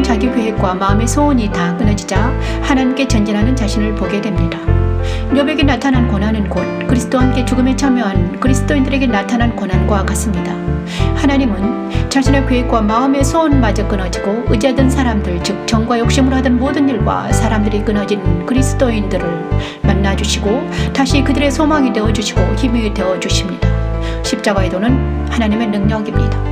모든 자기 계획과 마음의 소원이 다 끊어지자 하나님께 전진하는 자신을 보게 됩니다. 욥에게 나타난 고난은 곧 그리스도와 함께 죽음에 참여한 그리스도인들에게 나타난 고난과 같습니다. 하나님은 자신의 계획과 마음의 소원마저 끊어지고 의지하던 사람들 즉 정과 욕심으로 하던 모든 일과 사람들이 끊어진 그리스도인들을 만나주시고 다시 그들의 소망이 되어주시고 힘이 되어주십니다. 십자가의 도는 하나님의 능력입니다.